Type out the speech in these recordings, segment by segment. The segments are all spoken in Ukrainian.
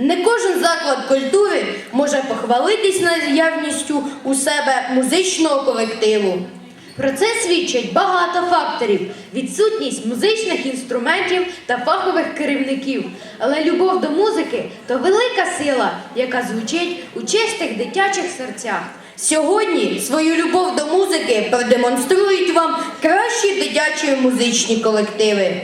Не кожен заклад культури може похвалитись наявністю у себе музичного колективу. Про це свідчать багато факторів: відсутність музичних інструментів та фахових керівників. Але любов до музики то велика сила, яка звучить у чистих дитячих серцях. Сьогодні свою любов до музики продемонструють вам кращі дитячі музичні колективи.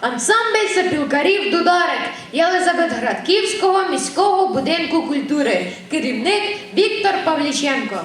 Ансамбль сапілкарів Дударик Єлизаветградківського міського будинку культури. Керівник Віктор Павліченко.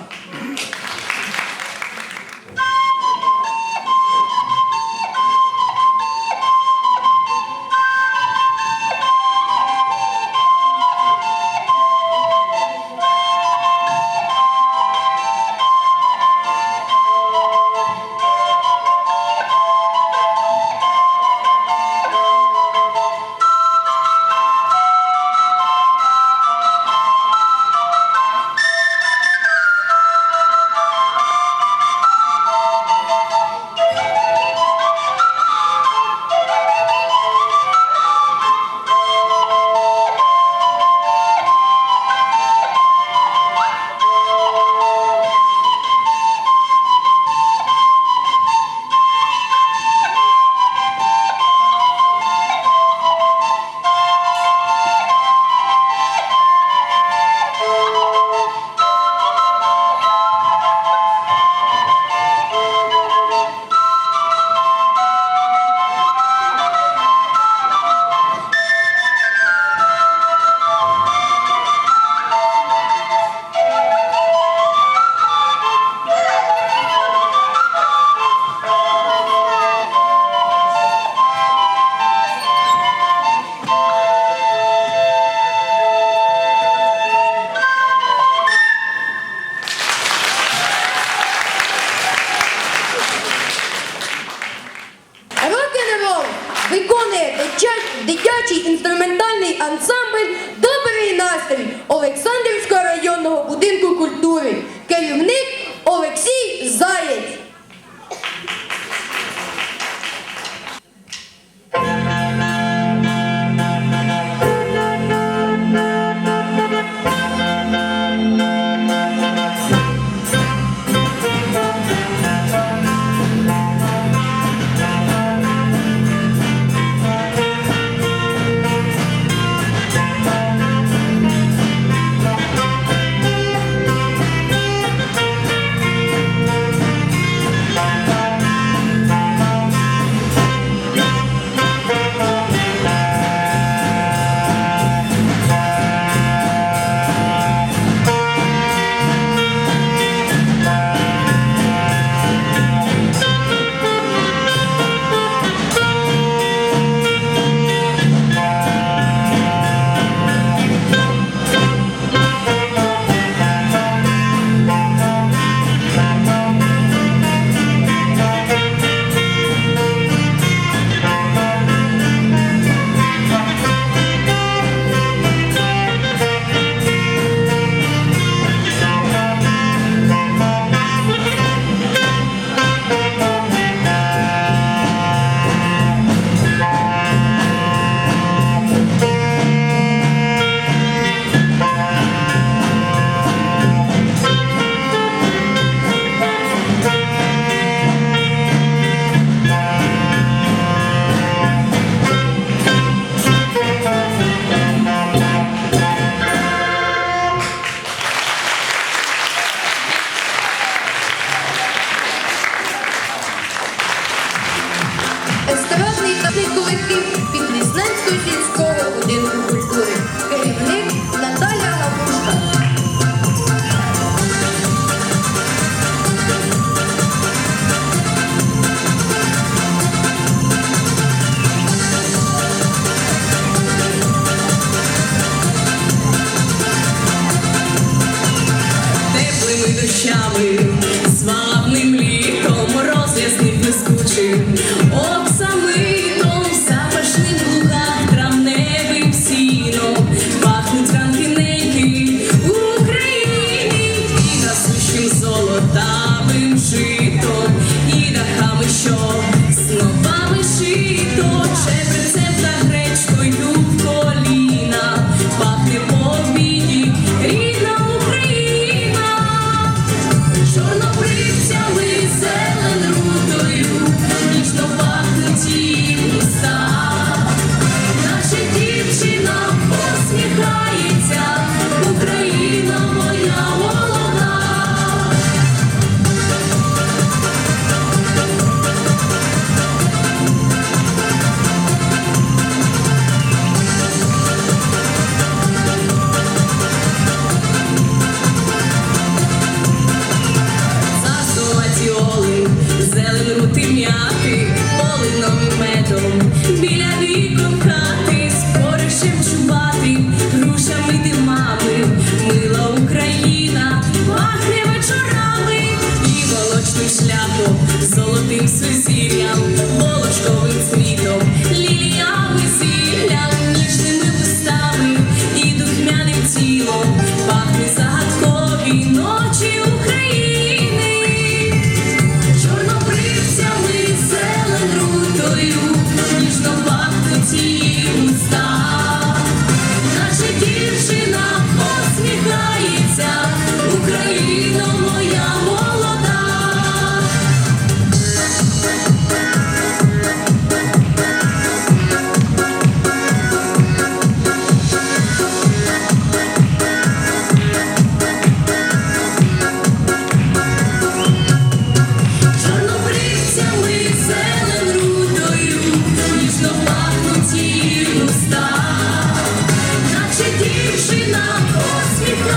Отамивши.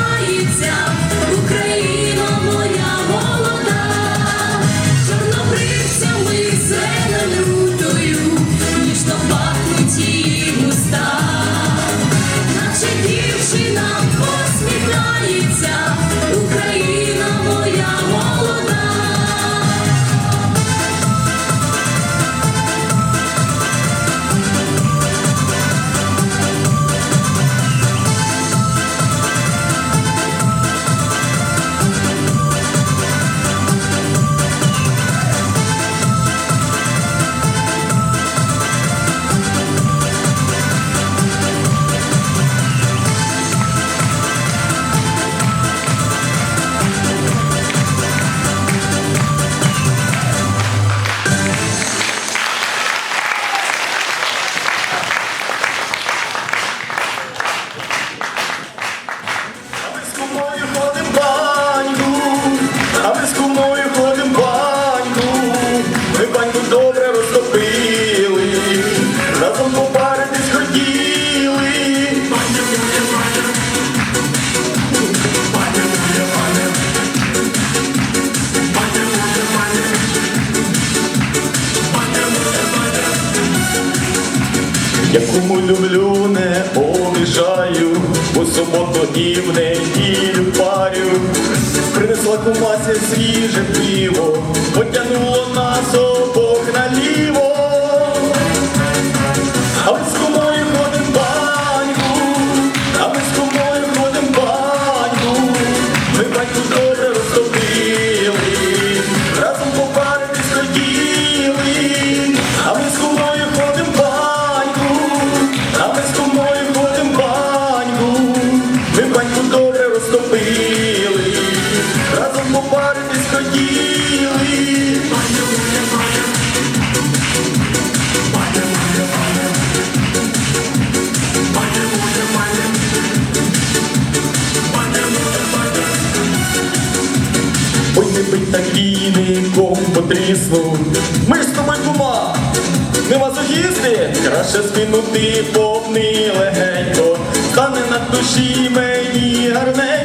тримається. суботу і в неділю парю, принесла кумася свіже пиво, потягнула. ти легенько, стане на душі мені гарне.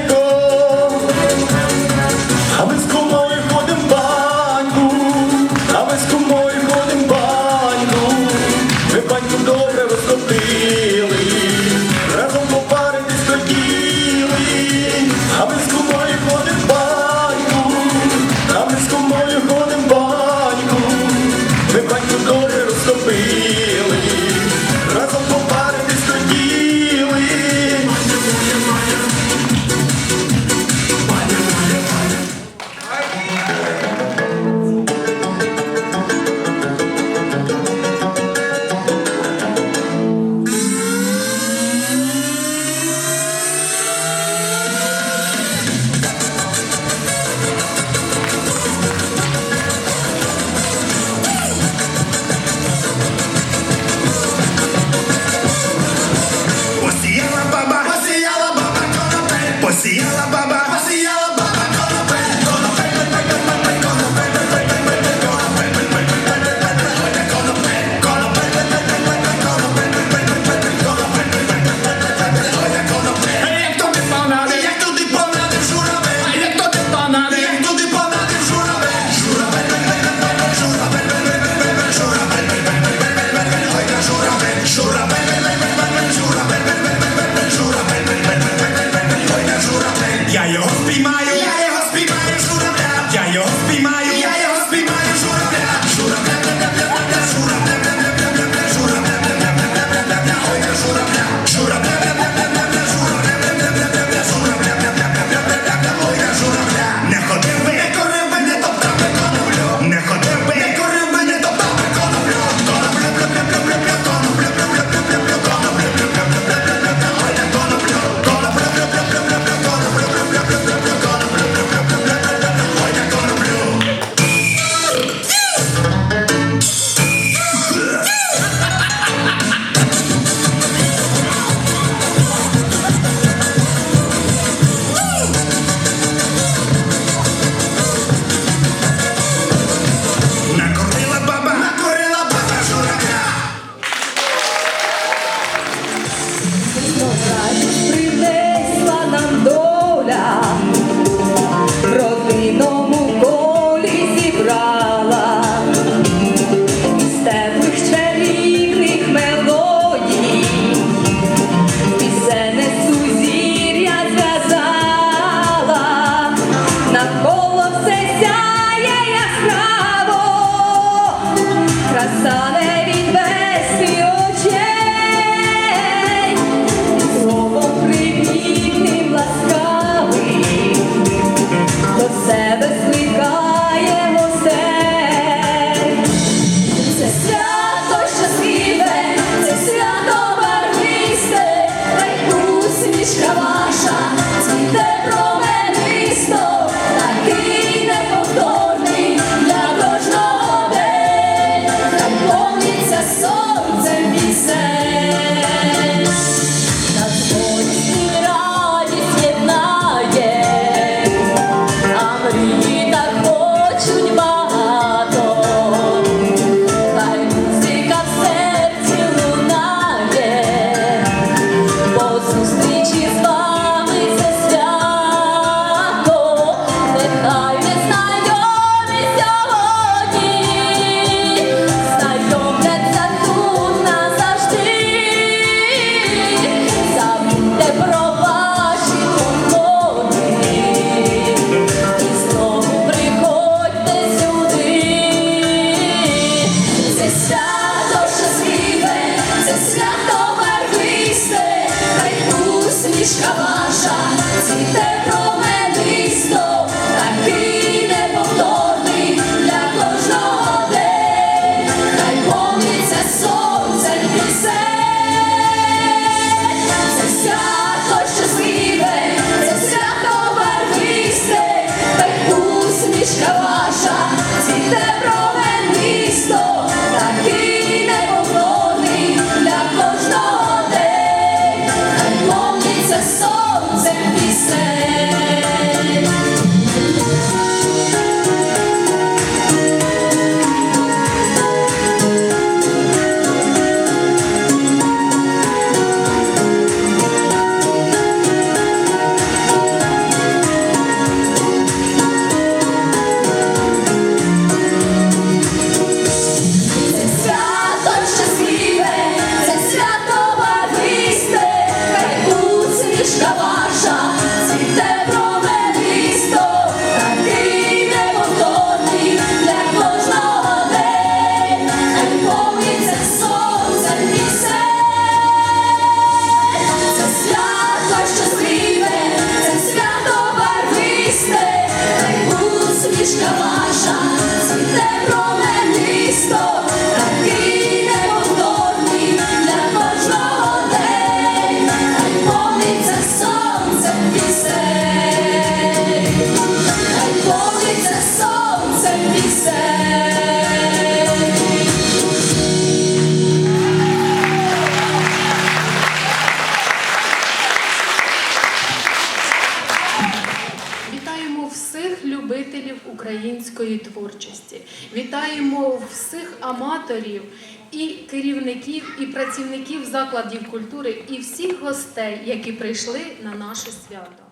Аматорів і керівників, і працівників закладів культури, і всіх гостей, які прийшли на наше свято.